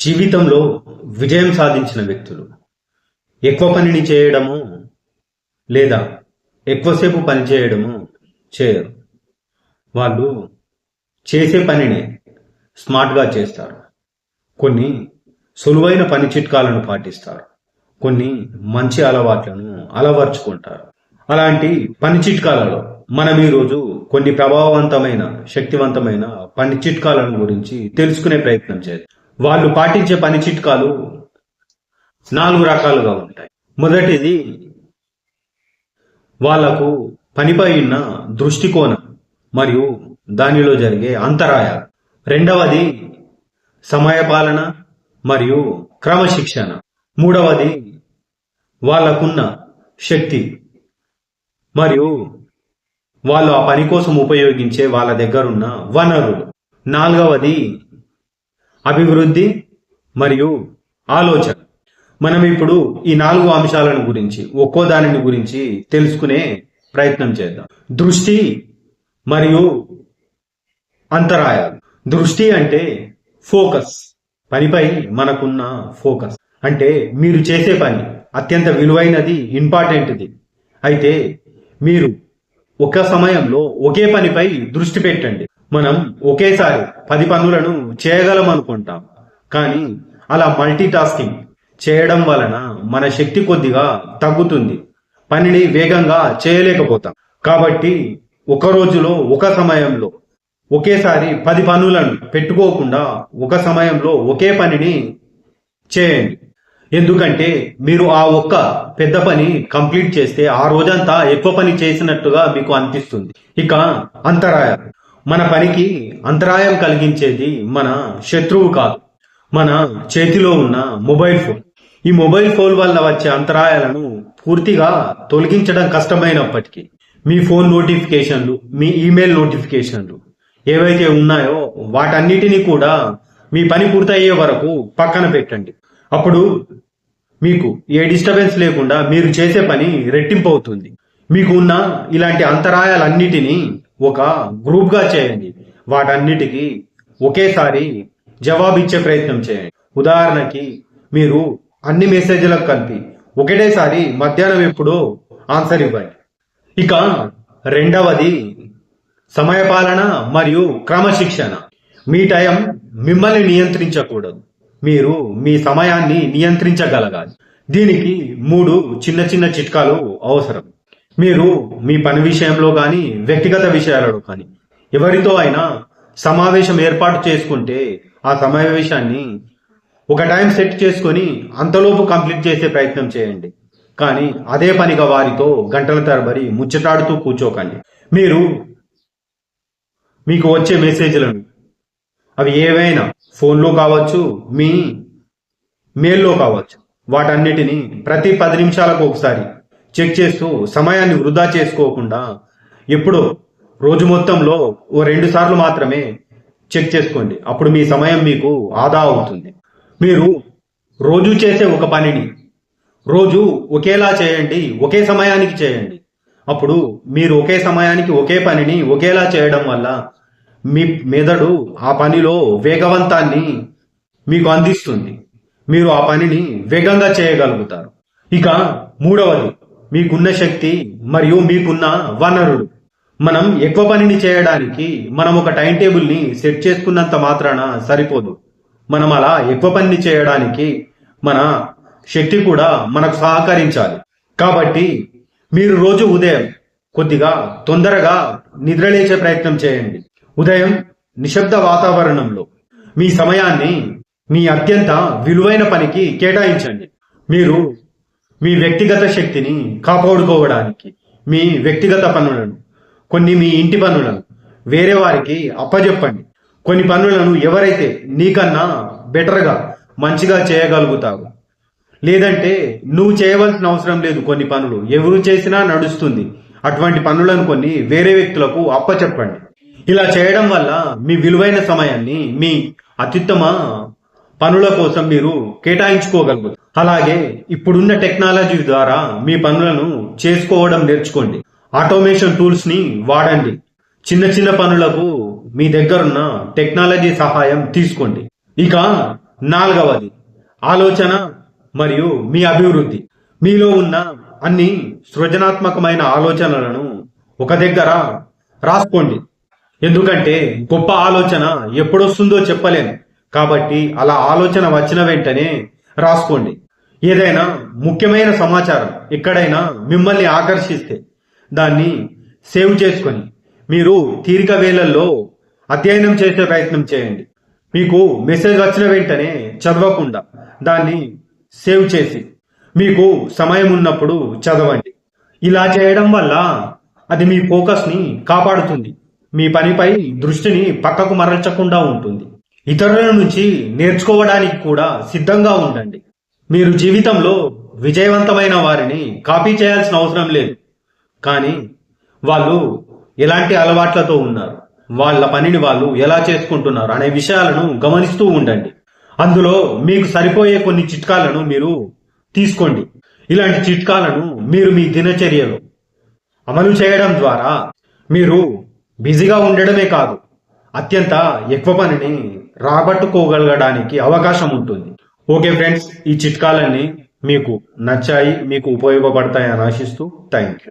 జీవితంలో విజయం సాధించిన వ్యక్తులు. ఎక్కువ పనిని చేయడము లేదా ఎక్కువసేపు పని చేయడము చేయరు. వాళ్ళు చేసే పనిని స్మార్ట్గా చేస్తారు. కొన్ని సులువైన పని చిట్కాలను పాటిస్తారు. కొన్ని మంచి అలవాట్లను అలవర్చుకుంటారు. అలాంటి పని చిట్కాలలో మనం ఈరోజు కొన్ని ప్రభావవంతమైన శక్తివంతమైన పని చిట్కాలను గురించి తెలుసుకునే ప్రయత్నం చేద్దాం. వాళ్ళు పాటించే పని చిట్కాలు నాలుగు రకాలుగా ఉంటాయి. మొదటిది వాళ్ళకు పనిపై ఉన్న దృష్టికోణం మరియు దానిలో జరిగే అంతరాయాలు. రెండవది సమయపాలన మరియు క్రమశిక్షణ. మూడవది వాళ్ళకున్న శక్తి మరియు వాళ్ళు ఆ పని కోసం ఉపయోగించే వాళ్ళ దగ్గరున్న వనరులు. నాలుగవది అభివృద్ధి మరియు ఆలోచన. మనం ఇప్పుడు ఈ నాలుగు అంశాలను గురించి ఒక్కో దానిని గురించి తెలుసుకునే ప్రయత్నం చేద్దాం. దృష్టి మరియు అంతరాయాలు. దృష్టి అంటే ఫోకస్. పనిపై మనకున్న ఫోకస్. అంటే మీరు చేసే పని అత్యంత విలువైనది ఇంపార్టెంట్ది. అయితే మీరు ఒక సమయంలో ఒకే పనిపై దృష్టి పెట్టండి. మనం ఒకేసారి పది పనులను చేయగలం అనుకుంటాం కానీ అలా మల్టీ టాస్కింగ్ చేయడం వలన మన శక్తి కొద్దిగా తగ్గుతుంది. పనిని వేగంగా చేయలేకపోతాం. కాబట్టి ఒక రోజులో ఒక సమయంలో ఒకేసారి పది పనులను పెట్టుకోకుండా ఒక సమయంలో ఒకే పనిని చేయండి. ఎందుకంటే మీరు ఆ ఒక్క పెద్ద పని కంప్లీట్ చేస్తే ఆ రోజంతా ఎక్కువ పని చేసినట్టుగా మీకు అనిపిస్తుంది. ఇక అంతరాయాలు మన పనికి అంతరాయం కలిగించేది మన శత్రువు కాదు. మన చేతిలో ఉన్న మొబైల్ ఫోన్. ఈ మొబైల్ ఫోన్ వల్ల వచ్చే అంతరాయాలను పూర్తిగా తొలగించడం కష్టమైనప్పటికీ మీ ఫోన్ నోటిఫికేషన్లు మీ ఈమెయిల్ నోటిఫికేషన్లు ఏవైతే ఉన్నాయో వాటన్నిటినీ కూడా మీ పని పూర్తయ్యే వరకు పక్కన పెట్టండి. అప్పుడు మీకు ఏ డిస్టర్బెన్స్ లేకుండా మీరు చేసే పని రెట్టింపు అవుతుంది. మీకు ఉన్న ఇలాంటి అంతరాయాలన్నిటినీ ఒక గ్రూప్గా చేయండి. వాటన్నిటికీ ఒకేసారి జవాబిచ్చే ప్రయత్నం చేయండి. ఉదాహరణకి మీరు అన్ని మెసేజ్లకు కలిపి ఒకటేసారి మధ్యాహ్నం ఎప్పుడో ఆన్సర్ ఇవ్వండి. ఇక రెండవది సమయపాలన మరియు క్రమశిక్షణ. మీ టైం మిమ్మల్ని నియంత్రించకూడదు. మీరు మీ సమయాన్ని నియంత్రించగలగాలి. దీనికి మూడు చిన్న చిన్న చిట్కాలు అవసరం. మీరు మీ పని విషయంలో కానీ వ్యక్తిగత విషయాలలో కానీ ఎవరితో అయినా సమావేశం ఏర్పాటు చేసుకుంటే ఆ సమావేశాన్ని ఒక టైం సెట్ చేసుకొని అంతలోపు కంప్లీట్ చేసే ప్రయత్నం చేయండి. కానీ అదే పనిగా వారితో గంటల తరబడి ముచ్చటాడుతూ కూర్చోకండి. మీరు మీకు వచ్చే మెసేజ్లను అవి ఏవైనా ఫోన్లో కావచ్చు మీ మెయిల్లో కావచ్చు వాటన్నిటిని ప్రతి పది నిమిషాలకు ఒకసారి చెక్ చేస్తూ సమయాన్ని వృధా చేసుకోకుండా ఎప్పుడో రోజు మొత్తంలో ఓ రెండు సార్లు మాత్రమే చెక్ చేసుకోండి. అప్పుడు మీ సమయం మీకు ఆదా అవుతుంది. మీరు రోజు చేసే ఒక పనిని రోజు ఒకేలా చేయండి ఒకే సమయానికి చేయండి. అప్పుడు మీరు ఒకే సమయానికి ఒకే పనిని ఒకేలా చేయడం వల్ల మీ మెదడు ఆ పనిలో వేగవంతాన్ని మీకు అందిస్తుంది. మీరు ఆ పనిని వేగంగా చేయగలుగుతారు. ఇక మూడవది. మీకున్న శక్తి మరియు మీకున్న వనరులు. మనం ఎక్కువ పనిని చేయడానికి మనం ఒక టైం టేబుల్ని సెట్ చేసుకున్నంత మాత్రాన సరిపోదు. మనం అలా ఎక్కువ పనిని చేయడానికి మన శక్తి కూడా మనకు సహకరించాలి. కాబట్టి మీరు రోజు ఉదయం కొద్దిగా తొందరగా నిద్రలేచే ప్రయత్నం చేయండి. ఉదయం నిశ్శబ్ద వాతావరణంలో మీ సమయాన్ని మీ అత్యంత విలువైన పనికి కేటాయించండి. మీరు మీ వ్యక్తిగత శక్తిని కాపాడుకోవడానికి మీ వ్యక్తిగత పనులను కొన్ని మీ ఇంటి పనులను వేరే వారికి అప్పజెప్పండి. కొన్ని పనులను ఎవరైతే నీకన్నా బెటర్గా మంచిగా చేయగలుగుతావు లేదంటే నువ్వు చేయవలసిన అవసరం లేదు కొన్ని పనులు. ఎవరు చేసినా నడుస్తుంది. అటువంటి పనులను కొన్ని వేరే వ్యక్తులకు అప్పచెప్పండి. ఇలా చేయడం వల్ల మీ విలువైన సమయాన్ని మీ అత్యుత్తమ పనుల కోసం మీరు కేటాయించుకోగలుగుతారు. అలాగే ఇప్పుడున్న టెక్నాలజీ ద్వారా మీ పనులను చేసుకోవడం నేర్చుకోండి. ఆటోమేషన్ టూల్స్ని వాడండి. చిన్న చిన్న పనులకు మీ దగ్గరున్న టెక్నాలజీ సహాయం తీసుకోండి. ఇక నాలుగవది ఆలోచన మరియు మీ అభివృద్ధి. మీలో ఉన్న అన్ని సృజనాత్మకమైన ఆలోచనలను ఒక దగ్గర రాసుకోండి. ఎందుకంటే గొప్ప ఆలోచన ఎప్పుడొస్తుందో చెప్పలేను కాబట్టి అలా ఆలోచన వచ్చిన వెంటనే రాసుకోండి. ఏదైనా ముఖ్యమైన సమాచారం ఎక్కడైనా మిమ్మల్ని ఆకర్షిస్తే దాన్ని సేవ్ చేసుకొని మీరు తీరిక వేళల్లో అధ్యయనం చేసే ప్రయత్నం చేయండి. మీకు మెసేజ్ వచ్చిన వెంటనే చదవకుండా దాన్ని సేవ్ చేసి మీకు సమయం ఉన్నప్పుడు చదవండి. ఇలా చేయడం వల్ల అది మీ ఫోకస్ని కాపాడుతుంది. మీ పనిపై దృష్టిని పక్కకు మరల్చకుండా ఉంటుంది. ఇతరుల నుంచి నేర్చుకోవడానికి కూడా సిద్ధంగా ఉండండి. మీరు జీవితంలో విజయవంతమైన వారిని కాపీ చేయాల్సిన అవసరం లేదు. కానీ వాళ్ళు ఎలాంటి అలవాట్లతో ఉన్నారు. వాళ్ళ పనిని వాళ్ళు ఎలా చేసుకుంటున్నారు అనే విషయాలను గమనిస్తూ ఉండండి. అందులో మీకు సరిపోయే కొన్ని చిట్కాలను మీరు తీసుకోండి. ఇలాంటి చిట్కాలను మీరు మీ దినచర్యలో అమలు చేయడం ద్వారా మీరు బిజీగా ఉండడమే కాదు అత్యంత ఎక్కువ పనిని రాబట్టుకోగలగడానికి అవకాశం ఉంటుంది ఓకే ఫ్రెండ్స్ ఈ చిట్కాలన్నీ మీకు నచ్చాయి మీకు ఉపయోగపడతాయని ఆశిస్తూ థ్యాంక్ యూ